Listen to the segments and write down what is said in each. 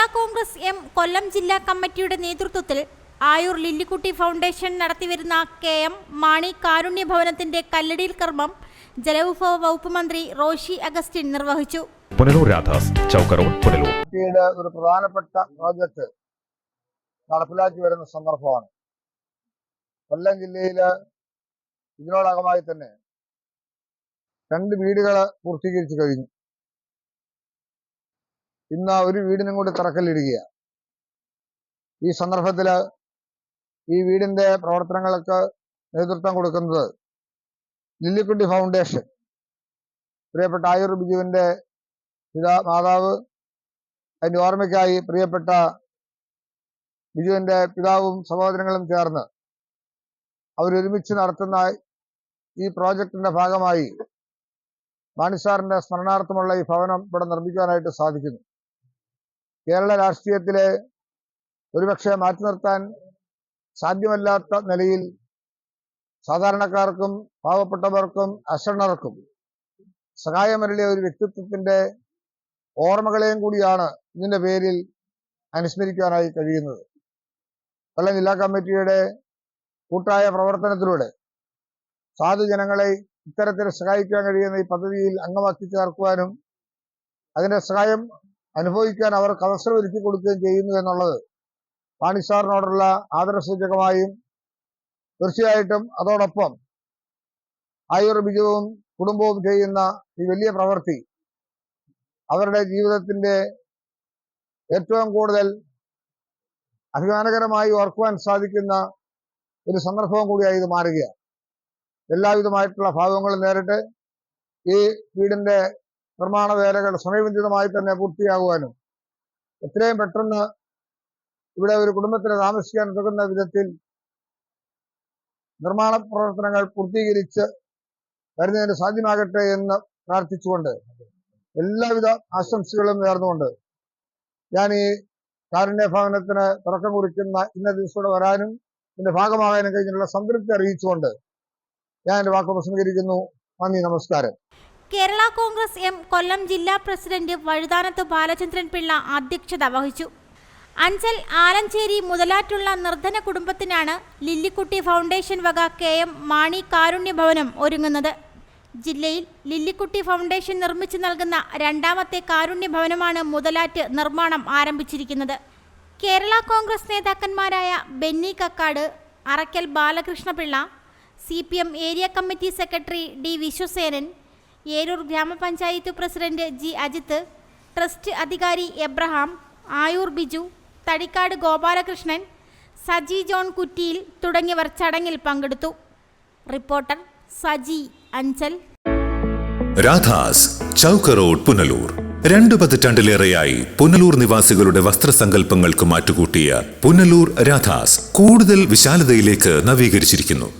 Kerala Congress M കൊല്ലം ജില്ലാ കമ്മിറ്റിയുടെ നേതൃത്വത്തിൽ ആയൂർ ലില്ലിക്കുട്ടി ഫൗണ്ടേഷൻ നടത്തിവരുന്ന കെ എം മാണി കാരുണ്യ ഭവനത്തിന്റെ കല്ലടിയിൽ കർമ്മം ജലവിഭവ വകുപ്പ് മന്ത്രി റോഷി അഗസ്റ്റിൻ നിർവഹിച്ചു. പുനലൂർ രാധാസ് പുനലൂർ. ഒരു പ്രധാനപ്പെട്ട പ്രോജക്റ്റ് നടപ്പിലാക്കി വരുന്ന സന്ദർഭമാണ്. കൊല്ലം ജില്ലയിൽ ഇതിനോടകമായി തന്നെ രണ്ട് വീടുകൾ പൂർത്തീകരിച്ചു കഴിഞ്ഞു. ഇന്ന് ഒരു വീടിനും കൂടി തറക്കല്ലിടുകയാണ്. ഈ സന്ദർഭത്തിൽ ഈ വീടിന്റെ പ്രവർത്തനങ്ങൾക്ക് നേതൃത്വം കൊടുക്കുന്നത് ലില്ലിക്കുട്ടി ഫൗണ്ടേഷൻ. പ്രിയപ്പെട്ട ആയുർ ബിജുവിന്റെ പിതാ മാതാവ് അതിന്റെ ഓർമ്മയ്ക്കായി പ്രിയപ്പെട്ട ബിജുവിന്റെ പിതാവും സഹോദരങ്ങളും ചേർന്ന് അവരൊരുമിച്ച് നടത്തുന്ന ഈ പ്രോജക്റ്റിന്റെ ഭാഗമായി മാണിസാറിന്റെ സ്മരണാർത്ഥമുള്ള ഈ ഭവനം ഇവിടെ നിർമ്മിക്കാനായിട്ട് സാധിക്കുന്നു. കേരള രാഷ്ട്രീയത്തിലെ ഒരുപക്ഷെ മാറ്റി നിർത്താൻ സാധ്യമല്ലാത്ത നിലയിൽ സാധാരണക്കാർക്കും പാവപ്പെട്ടവർക്കും അശരണർക്കും സഹായമരളിയ ഒരു വ്യക്തിത്വത്തിന്റെ ഓർമ്മകളെയും കൂടിയാണ് ഇതിന്റെ പേരിൽ അനുസ്മരിക്കാനായി കഴിയുന്നത്. കൊല്ലം ജില്ലാ കമ്മിറ്റിയുടെ കൂട്ടായ പ്രവർത്തനത്തിലൂടെ സാധു ജനങ്ങളെ ഇത്തരത്തിൽ സഹായിക്കാൻ കഴിയുന്ന ഈ പദ്ധതിയിൽ അംഗമാക്കി ചേർക്കുവാനും അതിന്റെ സഹായം അനുഭവിക്കാൻ അവർക്ക് അവസരം ഒരുക്കി കൊടുക്കുകയും ചെയ്യുന്നു എന്നുള്ളത് പാണിസാറിനോടുള്ള ആദരസൂചകമായും തീർച്ചയായിട്ടും അതോടൊപ്പം ആയുർ ബിജുവും കുടുംബവും ചെയ്യുന്ന ഈ വലിയ പ്രവൃത്തി അവരുടെ ജീവിതത്തിന്റെ ഏറ്റവും കൂടുതൽ അഭിമാനകരമായി ഓർക്കുവാൻ സാധിക്കുന്ന ഒരു സന്ദർഭവും കൂടിയായി ഇത് മാറുകയാണ്. എല്ലാവിധമായിട്ടുള്ള ഭാവങ്ങളും നേരിട്ട് ഈ വീടിന്റെ നിർമ്മാണ വേലകൾ സമയബന്ധിതമായി തന്നെ പൂർത്തിയാകുവാനും എത്രയും പെട്ടെന്ന് ഇവിടെ ഒരു കുടുംബത്തിന് താമസിക്കാൻ ഉതകുന്ന വിധത്തിൽ നിർമ്മാണ പ്രവർത്തനങ്ങൾ പൂർത്തീകരിച്ച് വരുന്നതിന് സാധ്യമാകട്ടെ എന്ന് പ്രാർത്ഥിച്ചുകൊണ്ട് എല്ലാവിധ ആശംസകളും നേർന്നുകൊണ്ട് ഞാൻ ഈ കാരുണ്യ ഭവനത്തിന് തുടക്കം കുറിക്കുന്ന ഇന്ന ദിവസത്തോടെ വരാനും ഇതിന്റെ ഭാഗമാകാനും കഴിഞ്ഞിട്ടുള്ള സംതൃപ്തി അറിയിച്ചുകൊണ്ട് ഞാൻ എന്റെ വാക്ക് പ്രസംഗിക്കുന്നു നന്ദി നമസ്കാരം. കേരള കോൺഗ്രസ് എം കൊല്ലം ജില്ലാ പ്രസിഡന്റ് വഴുതാനത്ത് ബാലചന്ദ്രൻ പിള്ള അധ്യക്ഷത വഹിച്ചു. അഞ്ചൽ ആലഞ്ചേരി മുതലാറ്റുള്ള നിർധന കുടുംബത്തിനാണ് ലില്ലിക്കുട്ടി ഫൗണ്ടേഷൻ വക കെ എം മാണി കാരുണ്യ ഭവനം ഒരുങ്ങുന്നത്. ജില്ലയിൽ ലില്ലിക്കുട്ടി ഫൗണ്ടേഷൻ നിർമ്മിച്ചു നൽകുന്ന രണ്ടാമത്തെ കാരുണ്യ ഭവനമാണ് മുതലാറ്റ് നിർമ്മാണം ആരംഭിച്ചിരിക്കുന്നത്. Kerala Congress നേതാക്കന്മാരായ Benny Kakkad Arackal Balakrishnapilla C area committee secretary D Viswasenan Eroor grama panchayat president G Ajith trust അധികാരി എബ്രഹാം ആയൂർ ബിജു തടിക്കാട് ഗോപാലകൃഷ്ണൻ സജി ജോൺ കുറ്റിയിൽ തുടങ്ങിയവർ ചടങ്ങിൽ പങ്കെടുത്തു. റിപ്പോർട്ടർ സജി അഞ്ചൽ. രാധാസ് ചൗക്ക് റോഡ് പുനലൂർ. രണ്ടു പതിറ്റാണ്ടിലേറെയായി പുനലൂർ നിവാസികളുടെ വസ്ത്രസങ്കല്പങ്ങൾക്ക് മാറ്റുകൂട്ടിയ പുനലൂർ രാധാസ് കൂടുതൽ വിശാലതയിലേക്ക് നവീകരിച്ചിരിക്കുന്നു.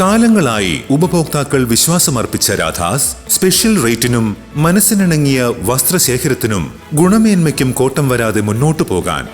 കാലങ്ങളായി ഉപഭോക്താക്കൾ വിശ്വാസമർപ്പിച്ച രാധാസ് സ്പെഷ്യൽ റേറ്റിനും മനസ്സിനിണങ്ങിയ വസ്ത്രശേഖരത്തിനും ഗുണമേന്മയ്ക്കും കോട്ടം വരാതെ മുന്നോട്ടു പോകാൻ